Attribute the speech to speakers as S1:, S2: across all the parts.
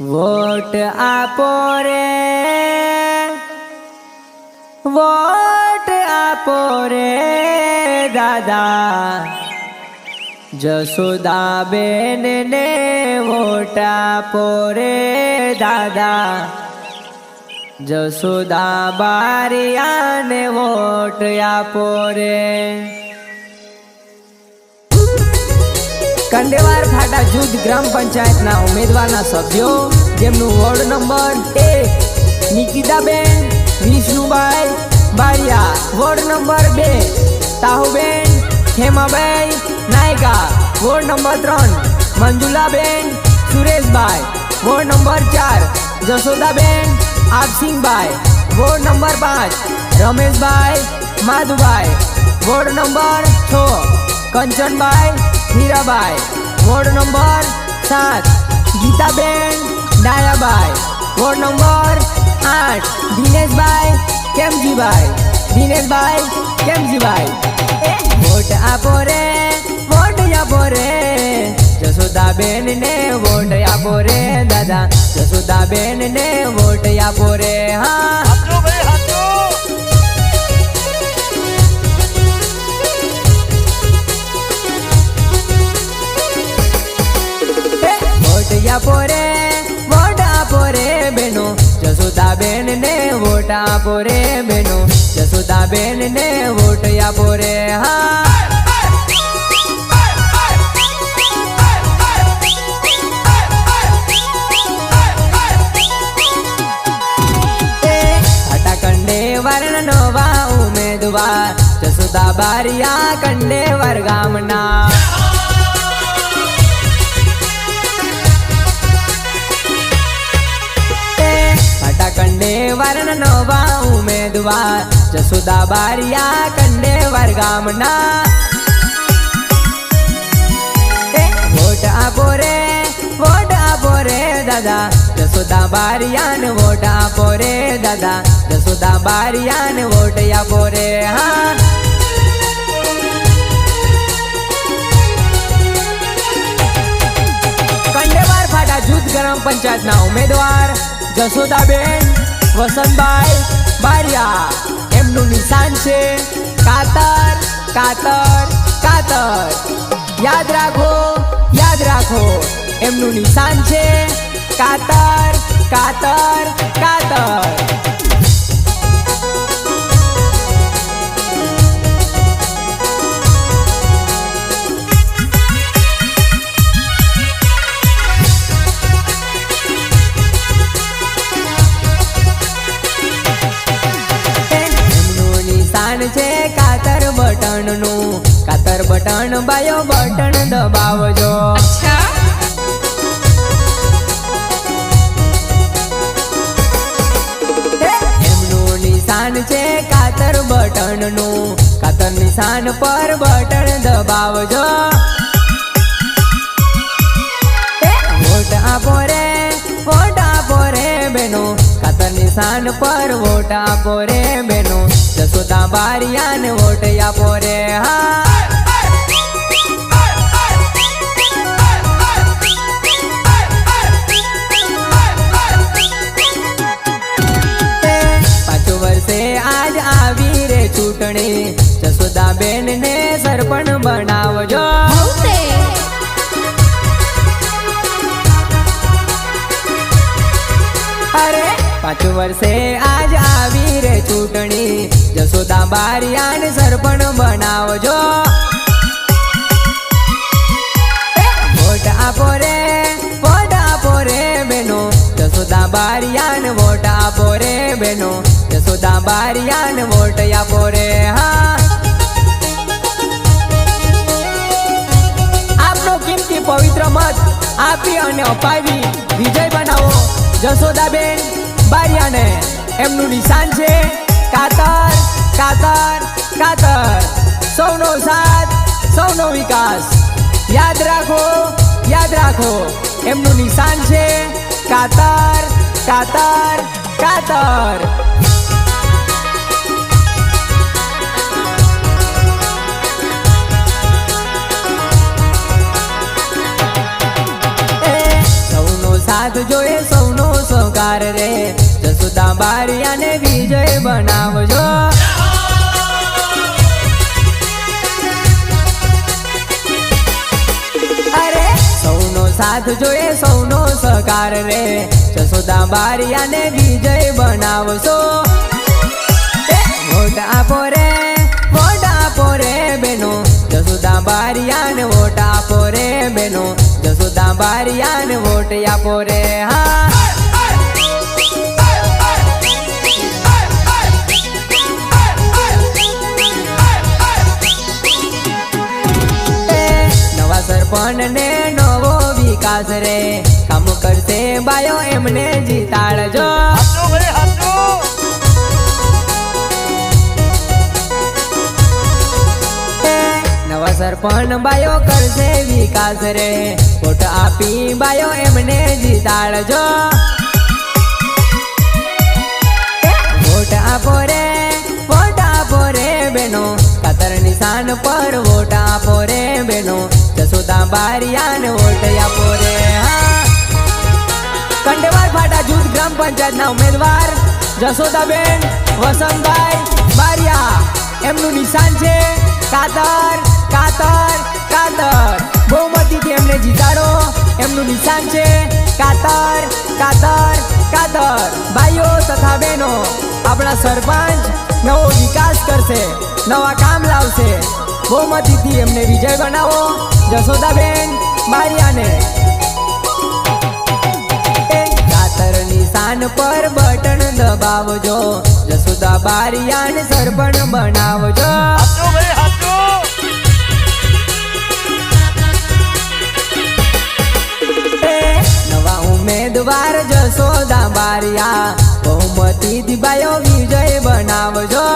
S1: Vote આપો રે. Vote આપો રે, દાદા. જસોદાબેન ને વોટ આપો રે, દાદા. જસોદા બારિયાને વોટ આપો રે. કંડેવાર ફાટા જૂથ ગ્રામ પંચાયતના ઉમેદવારના સભ્યો, જેમનું વોર્ડ નંબર એક, નિકિતાબેન વિષ્ણુભાઈ બારિયા, વોર્ડ નંબર બે, તાહુબેન હેમાબેન નાયકા, વોર્ડ નંબર ત્રણ, મંજુલાબેન સુરેશભાઈ વોર્ડ નંબર ચાર, જશોદાબેન આપસિંહભાઈ વોર્ડ નંબર પાંચ રમેશભાઈ માધુભાઈ વોર્ડ નંબર છ કંચનભાઈ હીરાબાઈ વોર્ડ નંબર સાત, ગીતાબેન ડાયાબાઈ, વોર્ડ નંબર આઠ, દિનેશભાઈ કેમજીભાઈ દિનેશભાઈ કેમજીભાઈ. વોટ આપો રે, વોટ આપો રે જસોદાબેન ને વોટ આપો રે, દાદા જસોદાબેન ને વોટ આપો રે, હા. આપો રે બેનો જસોદાબેન ને વોટ આપો રે, હા. ઘાટા વા ઉમેદવાર જસુદા બારિયા કંડે ગામના. કંડે વર્ણ નવા ઉમેદવાર. જસોદા બારિયા કંડે ગામના એ, વોટ આપો રે, વોટ આપો રે દાદા. જસોદા બારિયાન વોટ આપો રે દાદા. જસોદા બારિયાને વોટ હા. કંડેવાર ફાટા જૂથ ગ્રામ પંચાયતના ઉમેદવાર જસોદાબેન વસંતભાઈ બારિયા, એમનું નિશાન છે કાતર કાતર કાતર. યાદ રાખો યાદ રાખો, એમનું નિશાન છે કાતર કાતર કાતર. બટનનું. કાતર બટન, બાયો બટન દબાવજો. નિશાન છે કાતર બટનનું. કાતર નિશાન પર બટન દબાવજો. વોટ આપો રે, વોટ આપો રે બેનો. કાતર નિશાન પર વોટ આપો રે બેનો. જસોદા બારિયાને વોટ આપો રે હા. પાછું વર્ષે આજ આવી રે ચૂંટણી. જસોદા બેન વર્ષે આજ આવી રે ચૂંટણી. જસોદા બારિયાને સરપણ બનાવજો. વોટ આપો રે, વોટ આપો રે બેનો જસોદા બારિયાને વોટ આપો રે બેનો જસોદા બારિયાને વોટ આપો રે, હા. આપનો કિંમતી પવિત્ર મત આપી અને અપાવી. વિજય બનાવો. જસોદાબેન બારિયાને એમનું નિશાન છે કાતર કાતર કાતર. સૌનો સાથ, સૌનો વિકાસ. યાદ રાખો યાદ રાખો. એમનું નિશાન છે કાતર કાતર કાતર. સૌનો સાથ જોઈએ સૌનો સહકાર રે. જસુદા બારિયાને વિજય બનાવજો. અરે, સૌનો સાથ જોઈએ, સૌનો સહકાર રે. જસોદા બારિયાને વિજય બનાવશો. વોટ આપો રે, વોટ આપો રે બેનો. બારિયાને વોટ આપો રે બેનો. જસુદા બારિયાને વોટ આપો રે, હા. નવા સરપંચ ને નવો વિકાસ રે. કામ કરશે બાયો એમને જીતાડજો. નવા સરપંચ બાયો કરશે વિકાસ રે. વોટ આપી બાયો એમને જીતાડજો. વોટ આપો રે વોટ આપો રે બેનો. કાતર નિશાન પર પંચાયતના ઉમેદવાર જસોદાબેન વસંતભાઈ બારિયા. એમનું નિશાન છે કાતર કાતર કાતર. બહુમતીથી એમને જીતાડો. એમનું નિશાન છે કાતર કાતર કાતર. ભાઈઓ તથા બહેનો, આપણા સરપંચ નવો વિકાસ કરશે, નવા કામ લાવશે. બહુમતીથી એમને વિજય બનાવો. જસોદાબેન બારિયાને. પર બટન દબાવજો. જસુદા બારિયાને સરપણ બનાવજો. નવા ઉમેદવાર જસોદા બારિયા. બહુમતી દિબાયો વિજય બનાવજો.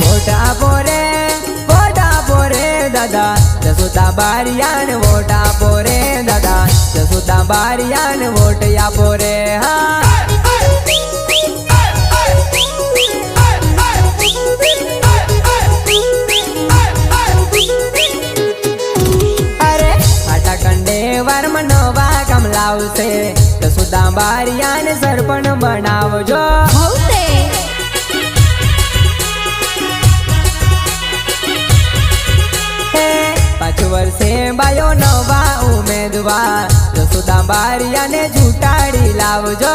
S1: વોટ આપો રે વોટ આપો રે દાદા. જસોદા બારિયાને વોટ દાદા સુતા બારિયાન વોટ આપો રે હા. અરે આટા કંડે વારમાં નવા કામ લાવશે. જસોદા બારિયાને સરપણ બનાવજો. પાછું વર્ષે બાયો નવા ઉમેદવાર. બારિયાને જૂટાડી લાવજો.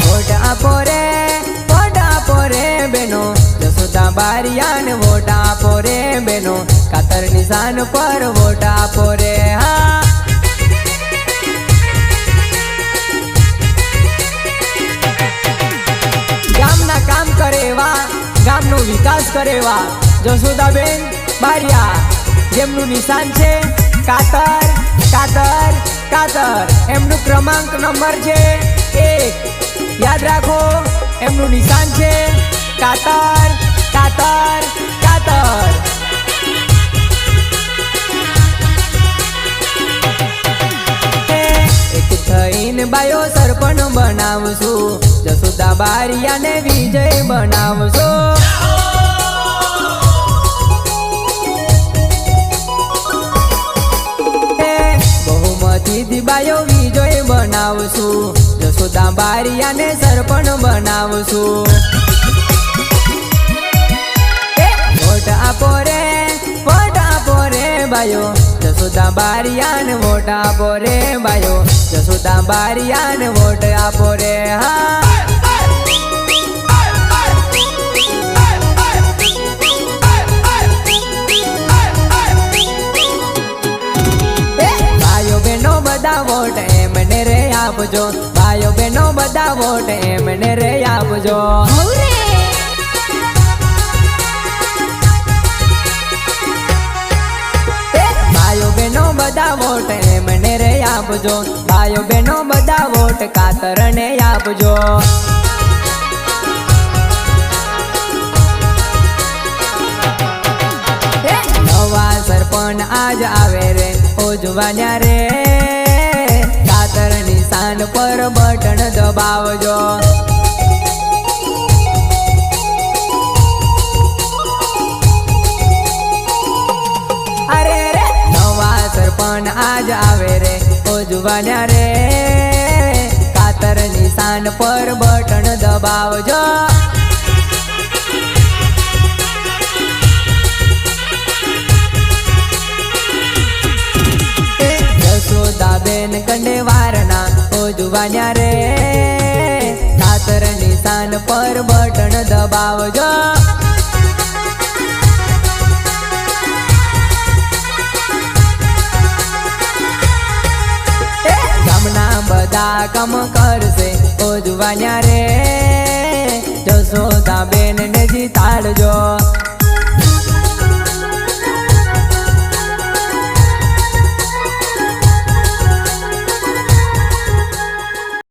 S1: મોટા આપો રે વોટ આપો રે બેનો. જસોદા બારિયાને વોટ આપો રે બેનો. કાતર નિશાન પર વોટ આપો રે હા. ગામના કામ કરેવા, ગામનો વિકાસ કરેવા. જસોદાબેન બારિયા, જેમનું નિશાન છે કાતર કાતર કાતર. એમનું ક્રમાંક નંબર છે એક. યાદ રાખો, એમનું નિશાન છે કાતર કાતર કાતર. થઈને બાયો સરપણ બનાવશું. જસુદા બારિયાને વિજય બનાવશો. બાયો વિજય બનાવશું. જસોદા બારિયાને સરપણ બનાવશું. વોટ આપો રે, વોટ આપો રે બાયો. જસોદા બારિયાને વોટ આપો રે બાયો. જસોદા બારિયાને વોટ આપો રે, હા. વોટ એમને રે આપજો. ભાઈઓ બહેનો બધા વોટ એમને રે આપજો. ભાઈઓ બહેનો બધા વોટ એમને રે આપજો. ભાઈઓ બહેનો બધા વોટ કાતરને આપજો. નવા સરપંચ આજ આવે રે ઓજવાન્યા રે. કાતર પર બટન દબાવજો. આગમન આજ આવે રે ઓ જુવાન્યા રે. કાતર નિશાન પર બટન દબાવજો. જશોદાબેન કંડે વારના ઓ જુવાન્યા રે ખાતર નિશાન પર બટન દબાવજો. ગામના બધા કામ કરશે ઓ જુવાન્યા રે જશોદાબેન ને જીતાડજો.